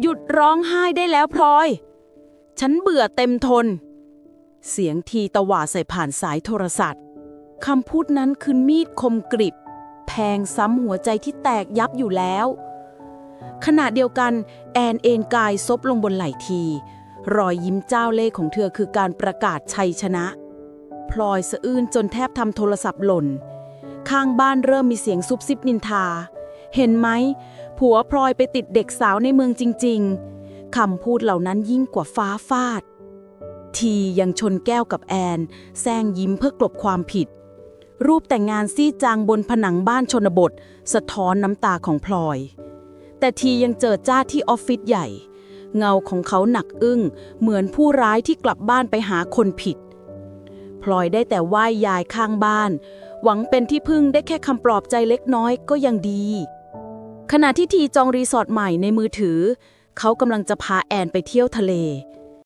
หยุดร้องไห้ได้แล้วพลอย ฉันเบื่อเต็มทน เสียงทีตวาดใส่ผ่านสายโทรศัพท์คำพูดนั้นคือมีดคมกริบแทงซ้ำหัวใจที่แตกยับอยู่แล้ว ขณะเดียวกันแอนเอนกายซบลงบนไหล่ที รอยยิ้มเจ้าเล่ห์ของเธอคือการประกาศชัยชนะ พลอยสะอื้นจนแทบทำโทรศัพท์หล่น ข้างบ้านเริ่มมีเสียงซุบซิบนินทา เห็นไหม ผัวพลอยไปติดเด็กสาวในเมืองจริง ๆ คำพูดเหล่านั้นยิ่งกว่าฟ้าฟาด ทียังชนแก้วกับแอนแซงยิ้มเพื่อกลบความผิด รูปแต่งงานซี่จางบนผนังบ้านชนบท สะท้อนน้ำตาของพลอย แต่ทียังเจอจ้าที่ออฟฟิศใหญ่ เงาของเขาหนักอึ้ง เหมือนผู้ร้ายที่กลับบ้านไปหาคนผิด พลอยได้แต่ไหว้ยายข้างบ้านหวังเป็นที่พึ่งได้แค่คำปลอบใจเล็กน้อยก็ยังดี ขณะที่ทีจองรีสอร์ทใหม่ในมือถือ เขากำลังจะพาแอนไปเที่ยวทะเล